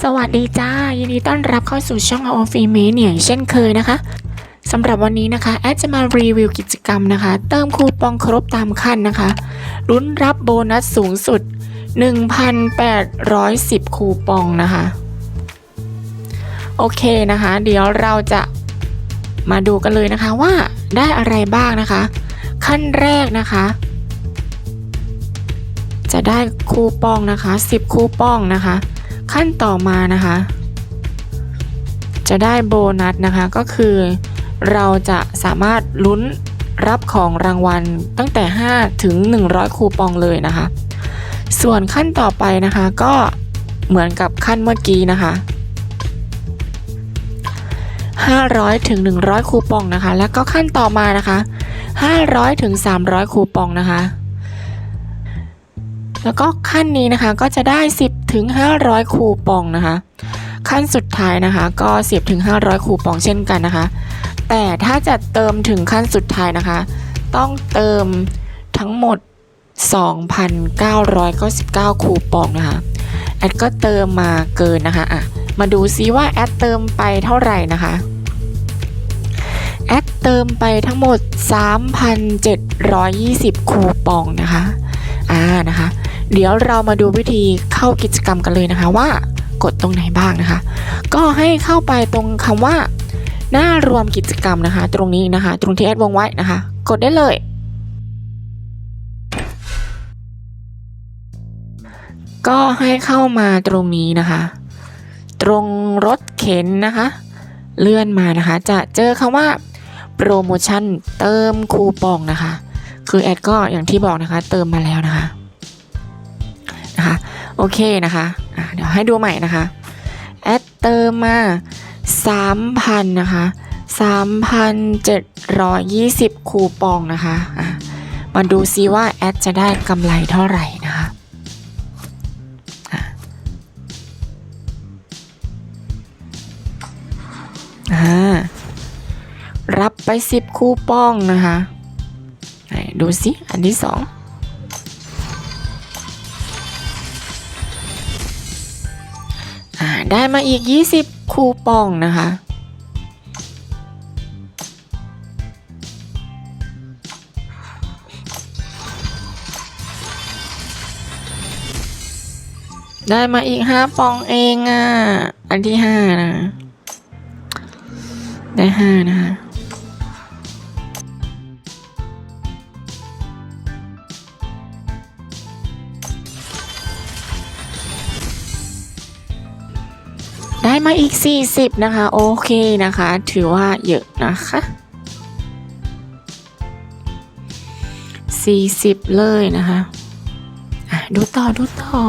สวัสดีจ้า ยินดีต้อนรับเข้าสู่ช่อง o f i m a n i a เช่นเคยนะคะสำหรับวันนี้นะคะ แอดจะมารีวิวกิจกรรมนะคะ เติมคูปองครบตามขั้นนะคะลุ้นรับโบนัสสูงสุด 1,810 คูปองนะคะ โอเคนะคะ เดี๋ยวเราจะมาดูกันเลยนะคะว่าได้อะไรบ้างนะคะ ขั้นแรกนะคะ จะได้คูปองนะคะ 10 คูปองนะคะ ขั้นต่อมานะคะ จะได้โบนัสนะคะก็คือ เราจะสามารถลุ้นรับของรางวัลตั้งแต่ 5 ถึง 100 คูปองเลยนะคะ ส่วนขั้นต่อไปนะคะก็เหมือนกับขั้นเมื่อกี้นะคะ 500 ถึง 100 คูปองนะคะ แล้วก็ขั้นต่อมานะคะ 500 ถึง 300 คูปองนะคะ แล้วก็ขั้นนี้นะคะก็จะได้ 10ถึง500 คูปองนะคะ ขั้นสุดท้ายนะคะก็ 10ถึง500 คูปองเช่นกันนะคะ แต่ถ้าจะเติมถึงขั้นสุดท้ายนะคะ ต้องเติมทั้งหมด 2,999 คูปองนะคะแอดก็เติมมาเกินนะคะอะมาดูซิว่าแอดเติมไปเท่าไหร่นะคะแอดเติมไปทั้งหมด 3,720 คูปองนะคะ อ่า นะคะ เดี๋ยวเรามาดูวิธีเข้ากิจกรรมกันเลยนะคะว่ากดตรงไหนบ้างนะคะ ก็ให้เข้าไปตรงคำว่า หน้ารวมกิจกรรมนะคะ ตรงนี้นะคะ ตรงที่แอดวงไว้นะคะ กดได้เลย ก็ให้เข้ามาตรงนี้นะคะ ตรงรถเข็นนะคะ เลื่อนมานะคะ จะเจอคำว่าโปรโมชั่นเติมคูปองนะคะ คือแอดก็อย่างที่บอกนะคะ เติมมาแล้วนะคะนะคะ โอเคนะคะะเดี๋ยวให้ดูใหม่นะคะ แอดเติมมา3,000นะคะ3,720 คูปองนะคะะมาดูซิว่าแอดจะได้กำไรเท่าไหร่นะคะอ่ารับไป 10 คูปองนะคะ ดูสิ อันที่สอง อ่าได้มาอีก 20 คูปองนะคะ ได้มาอีก 5 ปองเองอะ อันที่ 5 นะ ได้ 5 นะคะ ได้มาอีก 40 นะคะ โอเคนะคะ ถือว่าเยอะนะคะ 40 เลยนะคะะดูต่อดูต่อ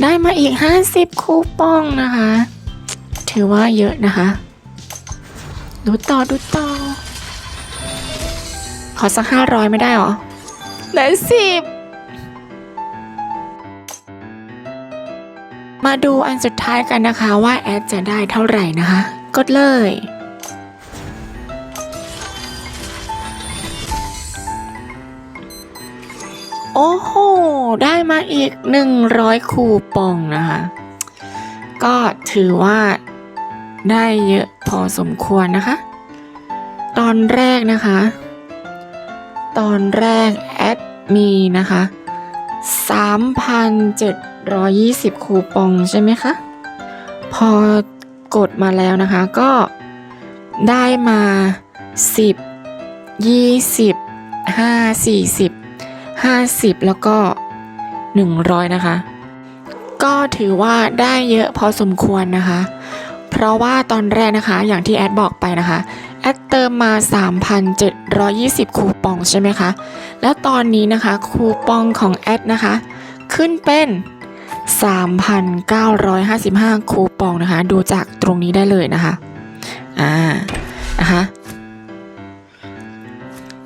ได้มาอีก 50 คูปองนะคะ ถือว่าเยอะนะคะ ดูต่อดูต่อ ขอสัก 500 ไม่ได้หรอ ได้สิบ มาดูอันสุดท้ายกันนะคะว่าแอดจะได้เท่าไหร่นะคะ กดเลย โอ้โห ได้มาอีก 100 คูปองนะคะ ก็ถือว่าได้เยอะพอสมควรนะคะ ตอนแรกนะคะ ตอนแรกแอดมีนะคะ 3,720 คูปองใช่ไหมคะ พอกดมาแล้วนะคะก็ได้มา 10 20 5 40 50 แล้วก็ 100 นะคะ ก็ถือว่าได้เยอะพอสมควรนะคะ เพราะว่าตอนแรกนะคะอย่างที่แอดบอกไปนะคะแอดเติมมา 3,720 คูปองใช่ไหมคะ แล้วตอนนี้นะคะคูปองของแอดนะคะ ขึ้นเป็น 3,955 คูปองนะคะ ดูจากตรงนี้ได้เลยนะคะ อ่า นะคะ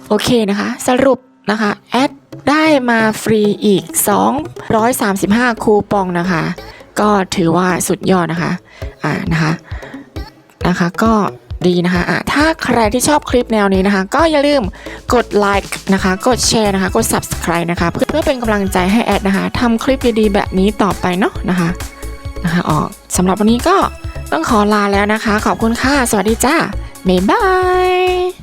โอเคนะคะ สรุปนะคะ แอดได้มาฟรีอีก 235 คูปองนะคะ ก็ถือว่าสุดยอดนะคะ อ่า นะคะ นะคะ ก็ ดีนะคะะถ้าใครที่ชอบคลิปแนวนี้นะคะ ก็อย่าลืมกดไลค์นะคะ กดแชร์นะคะ กด subscribe นะคะเพื่อเพื่อเป็นกำลังใจให้แอดนะคะทำคลิปดีๆแบบนี้ต่อไปเนาะนะคะนะคะออกสำหรับวันนี้ก็ต้องขอลาแล้วนะคะ ขอบคุณค่ะ สวัสดีจ้าบ๊ายบาย